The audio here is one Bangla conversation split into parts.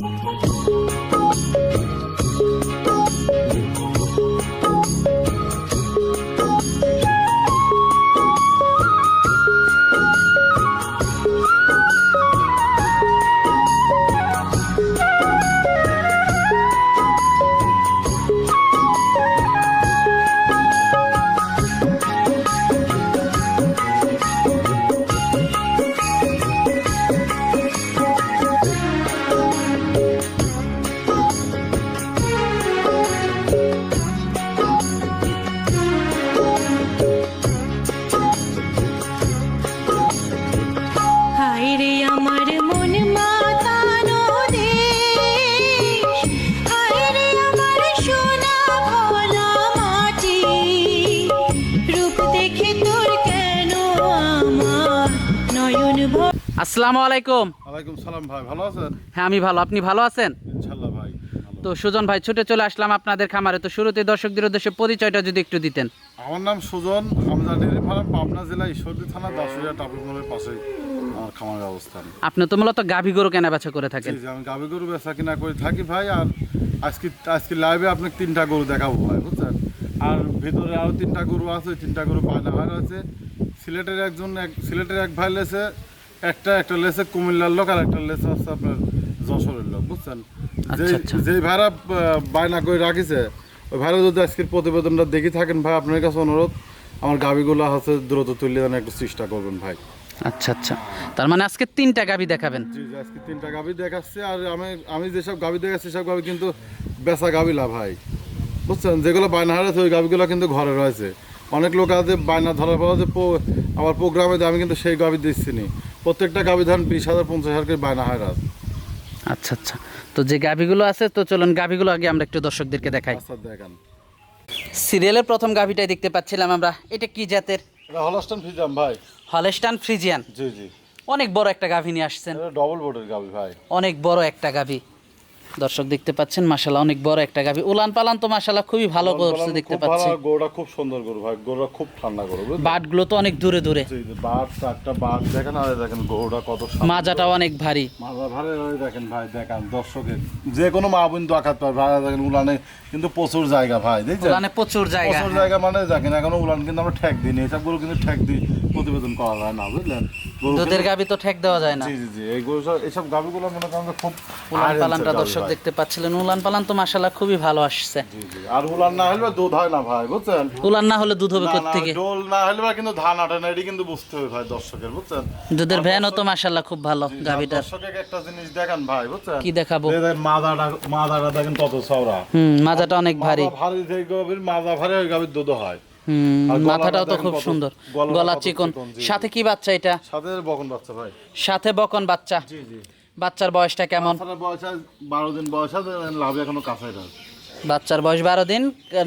হায় আসসালামু আলাইকুম। ওয়ালাইকুম সালাম ভাই ভালো আছেন? হ্যাঁ আমি ভালো। আপনি ভালো আছেন? ইনশাল্লাহ ভাই তো সুজন ভাই ছুটে চলে আসলাম আপনাদের খামারে। তো শুরুতে দর্শকদের উদ্দেশ্যে পরিচয়টা যদি একটু দিতেন। আমার নাম সুজন হামজা ডেরি ফার্ম পাবনা জেলা ঈশ্বরদী থানা দাসুরিয়া টাপুর মোড়ের পাশে আমার খামারের অবস্থান। আপনি তো মূলত গাভী গরু কেনা বেচা করে থাকেন। জি আমি গাভী গরু বেচা কিনা করে থাকি ভাই আর আজকে আজকে লাইভে আপনাকে তিনটা গরু দেখাবো ভাই বুঝছেন? আর ভিতরে আরও তিনটা গরু আছে তিনটা গরু পায়না আছে। সিলেটের একজন এক সিলেটের এক ভাই লেছে একটা একটা লেসে কুমিল্লার লোক আর একটা লেসে হচ্ছে আপনার যশোরের লোক বুঝছেন? যে আচ্ছা, আচ্ছা। যে ভাড়া বায়না করে রাখিছে ওই ভাড়া যদি আজকের প্রতিবেদনটা দেখে থাকেন ভাই আপনার কাছে অনুরোধ আমার গাভিগুলো হচ্ছে দ্রুত তুলে দেন একটু চেষ্টা করবেন ভাই। আচ্ছা আচ্ছা। তার মানে আজকে তিনটা গাভী দেখাবেন? জি আজকে তিনটা গাভি দেখাচ্ছে আর আমি আমি যেসব গাভি দেখাচ্ছি সব গাভি কিন্তু বেচা গাভিলা ভাই। বুঝছেন? যেগুলো বায়না হারাচ্ছে ওই গাভিগুলো কিন্তু ঘরে রয়েছে। অনেক লোক আছে বায়না ধরার পর যে আবার প্রোগ্রামে আমি কিন্তু সেই গাভি দিচ্ছি নি। প্রত্যেকটা গাভী ধান বিশ হাজার পঞ্চাশ হাজার করে বায়না হয় রাজ আচ্ছা আচ্ছা। তো যে গাভীগুলো আছে তো চলুন গাভীগুলো আগে আমরা একটু দর্শকদেরকে দেখাই। দেখান। সিরিয়ালের প্রথম গাভীটাই দেখতে পাচ্ছিলাম আমরা। এটা কি জাতের? হলস্টান ফ্রিজিয়ান ভাই। Holstein Friesian. জি জি। অনেক বড় একটা গাভী নিয়ে আসছেন। ডবল বোর্ডের গাভী ভাই। অনেক বড় একটা গাভী। দর্শক দেখতে পাচ্ছেন মাশাল্লাহ অনেক বড় একটা গাভী। উলান পালান তো মাশাল্লাহ খুবই ভালো করছে দেখতে পাচ্ছি। গরুটা খুব সুন্দর গরু ভাই গরুটা খুব ঠান্ডা গরু বুঝলেন? বাটগুলো তো অনেক দূরে দূরে। জি, চারটা বাঘ দেখেন আর দেখেন গরুটা কত। মাজাটাও অনেক ভারী। মাথা ভারে দেখেন ভাই দেখান দর্শকের যে কোনো মা বিন্দু আঘাত পায় ভাই দেখেন উলানে কিন্তু প্রচুর জায়গা ভাই দেখছেন? উলানে প্রচুর জায়গা প্রচুর জায়গা মানে দেখেন এখনও উলান কিন্তু আমরা ঠেক দিই এসব গরু কিন্তু ঠেক দিই প্রতিবেদন করা যায় না বুঝলেন? দুধের তো ঠেক দেওয়া যায় না। জি জি জি এই গরু সব- এইসব মনে করেন খুব উলান পালানটা দর্শক দেখতে পাচ্ছিলেন। উলান পালান তো মাশাল্লাহ খুবই ভালো আসছে। জি জি আর উলান না হলে দুধ হয় না ভাই বুঝছেন? উলান না হলে দুধ হবে থেকে ডোল না হলে কিন্তু ধান আটে না এটি কিন্তু বুঝতে হবে ভাই দর্শকের বুঝছেন? দুধের ভ্যানও তো মাশাল্লাহ খুব ভালো একটা জিনিস দেখান ভাই বুঝছেন? কি দেখাবো? দেখেন মাদাটা মাদাটা দেখেন কত চওড়া। হুম মাজাটা অনেক ভারী। ভারী যে গাভীর মাজা ভারী ওই গাভীর দুধ হয়। মাথাটাও তো খুব সুন্দর। গলা চিকন। সাথে কি বাচ্চা এটা? সাথে বকন বাচ্চা ভাই। সাথে বকন বাচ্চা? জি জি। বাচ্চার বয়সটা কেমন? বারো দিন বয়স আছে লাভ এখনও কাঁচাই রয়েছে বাচ্চার বয়স বারো দিন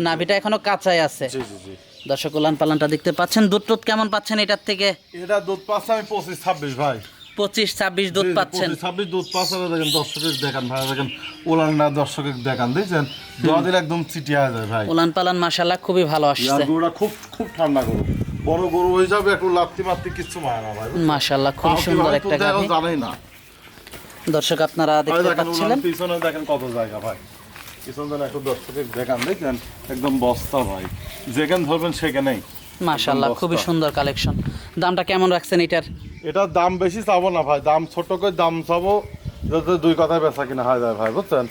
নাভিটা এখনও কাঁচাই আছে। জি জি জি। দর্শক উলান পালানটা দেখতে পাচ্ছেন। দুধ টুধ কেমন পাচ্ছেন এটার থেকে? এটা দুধ পাচ্ছে আমি পঁচিশ ছাব্বিশ ভাই। পঁচিশ ছাব্বিশ দুধ পাচ্ছেন। ছাব্বিশ দুধ পাচ্ছে দেখেন দর্শকের দেখান ভাই দেখেন উলানটা দর্শকের দেখান দেখছেন? দোয়া দিলে একদম চিটিয়া যায় ভাই। উলান পালান মাসাল্লাহ খুবই ভালো আসছে। গরুটা খুব খুব ঠান্ডা গরু। বড় গরু হিসাবে একটু লাত্তি মাত্তি কিচ্ছু মায় না ভাই মাশাল্লাহ খুব সুন্দর একটা হয় গাভী। না। দর্শক আপনারা দেখতে পাচ্ছিলেন? পিছনে দেখেন কত জায়গা ভাই। পিছনে একটু দর্শকের দেখান দেখেন একদম বস্তা ভাই। যেখানে ধরবেন সেখানেই। মাশাল্লাহ খুবই সুন্দর কালেকশন দামটা কেমন রাখছেন এটার? এটার দাম বেশি চাবো না ভাই দাম ছোট করে দাম চাবো যাতে দুই কথায় বেচা কিনা হয় যায় ভাই বুঝছেন?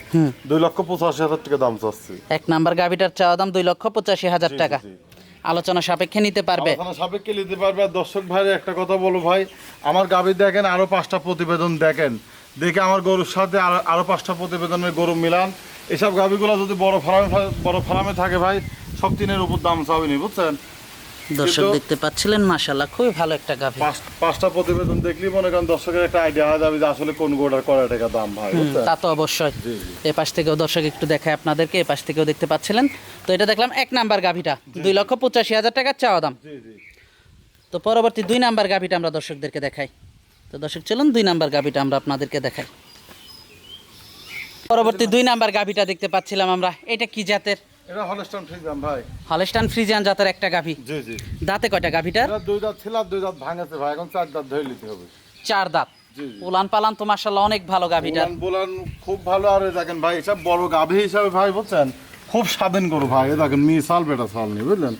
দুই লক্ষ পঁচাশি হাজার টাকা দাম চাচ্ছি। এক নাম্বার গাভিটার চাওয়া দাম দুই লক্ষ পঁচাশি হাজার টাকা। আলোচনা সাপেক্ষে নিতে পারবে। আলোচনা সাপেক্ষে নিতে পারবে। আর দর্শক ভাইরে একটা কথা বলো ভাই আমার গাভী দেখেন আরও পাঁচটা প্রতিবেদন দেখেন। দেখে আমার গরুর সাথে আরও আরও পাঁচটা প্রতিবেদনের গরু মিলান। এসব গাভীগুলো যদি বড় ফার্মে বড় ফার্মে থাকে ভাই সব তিনের উপর দাম চাবিনি বুঝছেন? দর্শক দেখতে পাচ্ছিলেন মাশাল্লাহ খুবই ভালো একটা গাভি। পাঁচ- পাঁচটা প্রতিবেদন দেখলেই মনে করেন দর্শকের একটা আইডিয়া হয়ে যাবে যে আসলে কোন গোটার কয় টাকা দাম ভাই তা তো অবশ্যই। এ পাশ থেকেও দর্শক একটু দেখায় আপনাদেরকে এ পাশ থেকেও দেখতে পাচ্ছিলেন। তো এটা দেখলাম এক নাম্বার গাভিটা দুই লক্ষ পঁচাশি হাজার টাকার চাওয়া দাম। তো পরবর্তী দুই নাম্বার গাভিটা আমরা দর্শকদেরকে দেখাই। তো দর্শক চলুন দুই নাম্বার গাভিটা আমরা আপনাদেরকে দেখাই। পরবর্তী দুই নাম্বার গাভিটা দেখতে পাচ্ছিলাম আমরা এটা কি জাতের? এটা হলস্টন ফ্রিজাম ভাই। হলস্টান ফ্রিজিয়ান জাতের একটা গাভি। জি জি। দাঁতে কয়টা গাভিটার? এটা দুই দাঁত ছিল দুই দাঁত ভাঙাছে ভাই এখন চার দাঁত ধরে নিতে হবে। চার দাঁত। উলান পালান তো মাসাল্লাহ অনেক ভালো গাভিটার। বোলান খুব ভালো আর দেখেন ভাই এসব বড় গাভী হিসাবে ভাই বুঝছেন? খুব স্বাধীন করো ভাই দেখেন মেয়ে সাল বেটা সাল নেই বুঝলেন?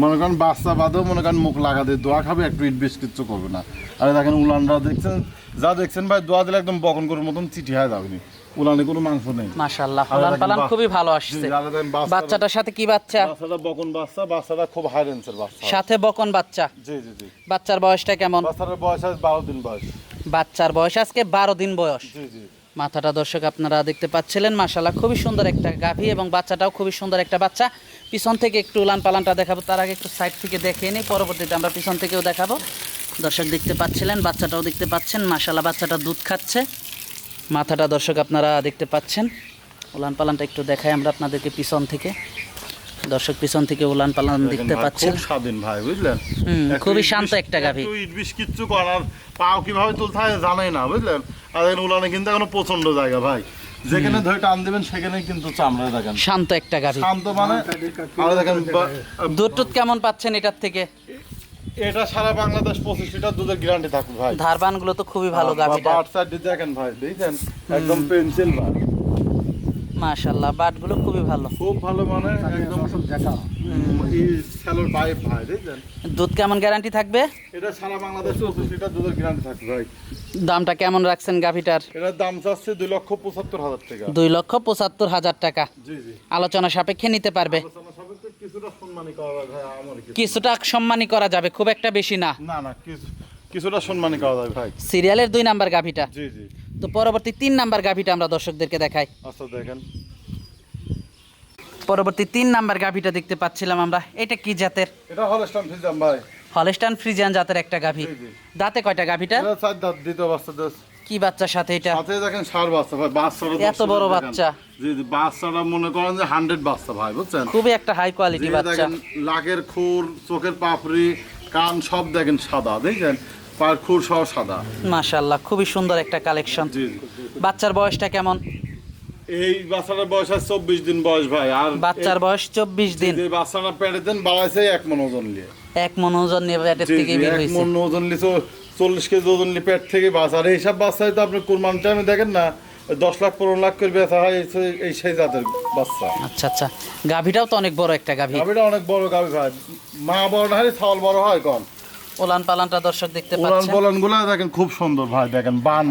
মনে করেন বাচ্চা বাদেও মনে করেন মুখ লাগা লাগাতে দোয়া খাবে একটু ইট বেশ কিচ্ছু করবে না। আর দেখেন উলানরা দেখছেন যা দেখছেন ভাই দোয়া দিলে একদম বকন গরুর মতন চিঠি হয়ে যাবে নি। উলানে কোনো মাংস নেই। উলান পালান খুবই ভালো আসছে। বাচ্চাটার সাথে কি বাচ্চা? বাচ্চাটা বকন বাচ্চা বাচ্চাটা খুব হাই রেঞ্জের বাচ্চা। সাথে বকন বাচ্চা? জি জি জি। বাচ্চার বয়সটা কেমন? বাচ্চাটার বয়স আছে বারো দিন বয়স। বাচ্চার বয়স আজকে বারো দিন বয়স। জি জি। মাথাটা দর্শক আপনারা দেখতে পাচ্ছিলেন মাশাল্লাহ খুবই সুন্দর একটা গাভী এবং বাচ্চাটাও খুবই সুন্দর একটা বাচ্চা। পিছন থেকে একটু উলান পালানটা দেখাবো তার আগে একটু সাইড থেকে দেখে নিই পরবর্তীতে আমরা পিছন থেকেও দেখাবো। দর্শক দেখতে পাচ্ছিলেন বাচ্চাটাও দেখতে পাচ্ছেন মাশাল্লাহ বাচ্চাটা দুধ খাচ্ছে। মাথাটা দর্শক আপনারা দেখতে পাচ্ছেন। উলান পালানটা একটু দেখাই আমরা আপনাদেরকে পিছন থেকে। দর্শক পিছন থেকে উলান পালান দেখতে পাচ্ছেন। স্বাধীন ভাই বুঝলেন? খুবই শান্ত একটা গাভী। একটু ইট বিশ কিচ্ছু করার পাও কীভাবে তুলতে হয় জানাই না বুঝলেন? আর উলানে কিন্তু এখনও প্রচণ্ড জায়গা ভাই। যেখানে ধরে টান দেবেন সেখানে কিন্তু চামড়ায় দেখেন। শান্ত একটা গাভী। শান্ত মানে? আর দেখেন দুধ কেমন পাচ্ছেন এটার থেকে? এটা সারা বাংলাদেশ পঁচিশ লিটার দুধের গ্যারান্টি থাকবে ভাই। ধারবানগুলো তো খুবই ভালো গাভীটা। বাট সাইড দেখেন ভাই দেখেন একদম পেন্সিল ভাই মাশাল্লাহ বাটগুলো খুবই ভালো। খুব ভালো মানে একদম এই স্যালোর পাইপ ভাই দেখছেন দুধ কেমন গ্যারান্টি থাকবে? এটা সারা বাংলাদেশ পঁচিশ লিটার দুধের গ্যারান্টি থাকবে ভাই। দামটা কেমন রাখছেন গাভিটার? এটার দাম চাচ্ছে দুই লক্ষ পঁচাত্তর হাজার টাকা। দুই লক্ষ পঁচাত্তর হাজার টাকা। জি জি। আলোচনা সাপেক্ষে নিতে পারবে। সম্মানী করা যায় ভাই আমার কিছুটা সম্মানী করা যাবে খুব একটা বেশি না। না না কিছুটা সম্মানী করা যায় ভাই। সিরিয়ালের দুই নাম্বার গাভিটা। জি জি। তো পরবর্তী তিন নাম্বার গাভিটা আমরা দর্শকদেরকে দেখাই। আচ্ছা দেখেন। পরবর্তী তিন নাম্বার গাভিটা দেখতে পাচ্ছিলাম আমরা। এটা কি জাতের? এটা হলস্টান ফিজাম ভাই। হলেস্টান ফ্রিজিয়ান জাতের একটা গাভি। দাঁতে কয়টা গাভিটা? চার দাঁত দ্বিতীয় বাচ্চা দেশ কি বাচ্চার সাথে এটা? সাথে দেখেন সার বাচ্চা ভাই বাচ্চাটা এত বড় বাচ্চা। জি জি বাচ্চাটা মনে করেন যে হান্ড্রেড বাচ্চা ভাই বুঝছেন? খুবই একটা হাই কোয়ালিটি বাচ্চা। দেখেন লাকের খুর চোখের পাপড়ি কান সব দেখেন সাদা দেখছেন পায়ের খুর সহ সাদা। মাশাল্লাহ খুবই সুন্দর একটা কালেকশন জি জি। বাচ্চার বয়সটা কেমন? এই বাচ্চাটার বয়স আছে চব্বিশ দিন বয়স ভাই আর বাচ্চার বয়স চব্বিশ দিন। যে বাচ্চাটা পেটে দেন বাড়াইছে এক মন ওজন নিয়ে। এক মন ওজন নিয়ে পেটের থেকে বের এক হয়েছে মন ওজন নিয়ে চল্লিশ কেজি ওজন পেট থেকে বাঁচা। আর এইসব বাচ্চাই তো আপনি কুরবান টাইমে দেখেন না দশ লাখ পনেরো লাখ করে ব্যথা হয় এই সেই- জাতের বাচ্চা। আচ্ছা আচ্ছা। গাভিটাও তো অনেক বড় একটা গাভি। গাভিটা অনেক বড় গাভী ভাই। মা বড় না হয় ছাওয়াল বড় হয় কন? ওলান পালানটা দর্শক দেখতে পাচ্ছেন। বলানগুলা দেখেন খুব সুন্দর ভাই দেখেন বান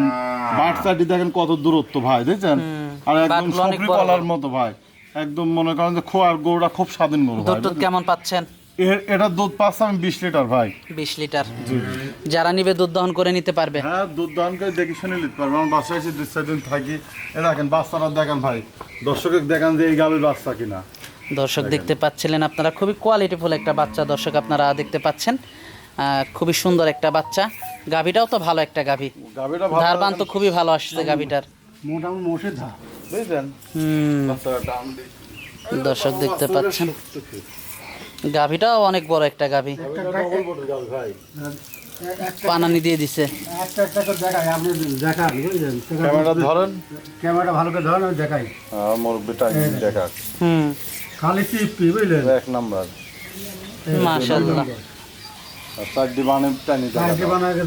বাট সাইডে দেখেন কত দূরত্ব ভাই দেখছেন? আর একদম সবরি মতো ভাই। একদম মনে করেন যে খোয়ার গরুটা খুব স্বাধীন গরু কেমন পাচ্ছেন? এটার দুধ পাচ্ছে আমি বিশ লিটার ভাই। বিশ লিটার। যারা নিবে দুধ দহন করে নিতে পারবে। হ্যাঁ দুধ দান করে দেখে শুনে নিতে পারব। আমার বাসায় এসে দুই চার দিন থাকি। দেখেন বাচ্চারা দেখেন ভাই দর্শকের দেখেন যে এই গাভীর বাচ্চা কিনা। দর্শক দেখতে পাচ্ছিলেন আপনারা খুবই কোয়ালিটিফুল একটা বাচ্চা। দর্শক আপনারা দেখতে পাচ্ছেন আহ, খুবই সুন্দর একটা বাচ্চা। গাভিটাও তো ভালো একটা গাভি। গাভীটা ধারবান তো খুবই ভালো আসছে গাভিটার। মোটামুটি মোষের ধার বুঝলেন। দর্শক দেখতে পাচ্ছেন। গাভিটাও অনেক বড় একটা গাভি। পানানি দিয়ে দিছে। একটা একটা করে দেখাই আপনি দেখান বুঝলেন? ক্যামেরা ধরেন। ক্যামেরাটা ভালো করে ধরেন দেখাই। হ্যাঁ মোর বেটা দেখা। হুম। খালি চিপি বুঝলেন? এক নাম্বার। টানি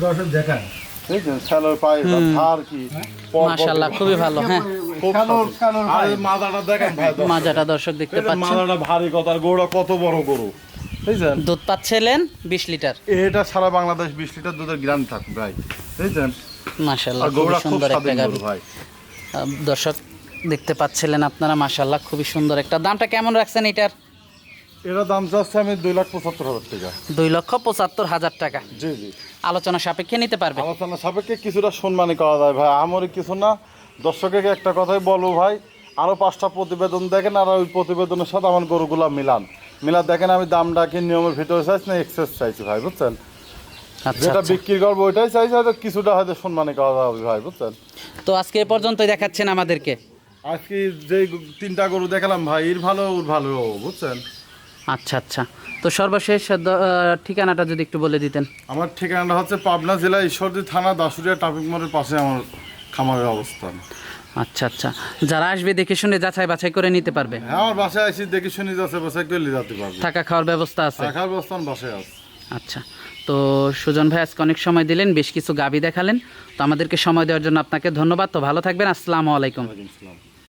দর্শক বুঝলেন স্যালোর ধার কি? খুবই ভালো হ্যাঁ। মাজাটা দর্শক। দেখতে পাচ্ছেন? মাথাটা ভারী কথা গরুটা কত বড় গরু? বুঝছেন? দুধ পাচ্ছিলেন বিশ লিটার। এটা সারা বাংলাদেশ বিশ লিটার দুধের গ্রাম থাকবে ভাই বুঝছেন? মাশাল্লাহ খুব সুন্দর একটা গাভি। দর্শক দেখতে পাচ্ছিলেন আপনারা মাশাল্লাহ খুবই সুন্দর একটা। দামটা কেমন রাখছেন এটার? এরা দাম চাচ্ছে আমি দুই লাখ পঁচাত্তর হাজার টাকা। দুই লক্ষ পঁচাত্তর হাজার টাকা। জি জি। আলোচনা সাপেক্ষে নিতে পারবে? আলোচনা সাপেক্ষে কিছুটা সম্মানী করা যায় ভাই আমারই কিছু না দর্শককে একটা কথাই বলব ভাই আরও পাঁচটা প্রতিবেদন দেখেন আর ওই প্রতিবেদনের সাথে আমার গরুগুলা মিলান। মিলা দেখেন আমি দামটা কি নিয়মের ভিতরে চাইছি না এক্সেস চাইছি ভাই বুঝছেন? আচ্ছা যেটা আচ্ছা। বিক্রি করব ওইটাই চাইছি হয়তো কিছুটা হয়তো সম্মানী করা যাবে ভাই বুঝছেন? তো আজকে এ পর্যন্তই দেখাচ্ছেন আমাদেরকে। আজকে যে তিনটা গরু দেখালাম ভাই এর ভালো ওর ভালো বুঝছেন? আচ্ছা আচ্ছা। তো সর্বশেষ ঠিকানাটা যদি একটু বলে দিতেন। আমার ঠিকানাটা হচ্ছে পাবনা জেলা ঈশ্বরদী থানা দাসুরিয়া ট্রাফিক মোড়ের পাশে আমার খামারের অবস্থান আচ্ছা আচ্ছা। যারা আসবে দেখে শুনে যাচাই বাছাই করে নিতে পারবে? হ্যাঁ আমার বাসায় আসি দেখে শুনে যাচাই বাছাই করে যেতে পারবে। থাকা খাওয়ার ব্যবস্থা আছে? থাকার ব্যবস্থা বাসায় আছে। আচ্ছা। তো সুজন ভাই আজকে অনেক সময় দিলেন বেশ কিছু গাবি দেখালেন। তো আমাদেরকে সময় দেওয়ার জন্য আপনাকে ধন্যবাদ। তো ভালো থাকবেন। আসসালামু আলাইকুম। আসসালাম।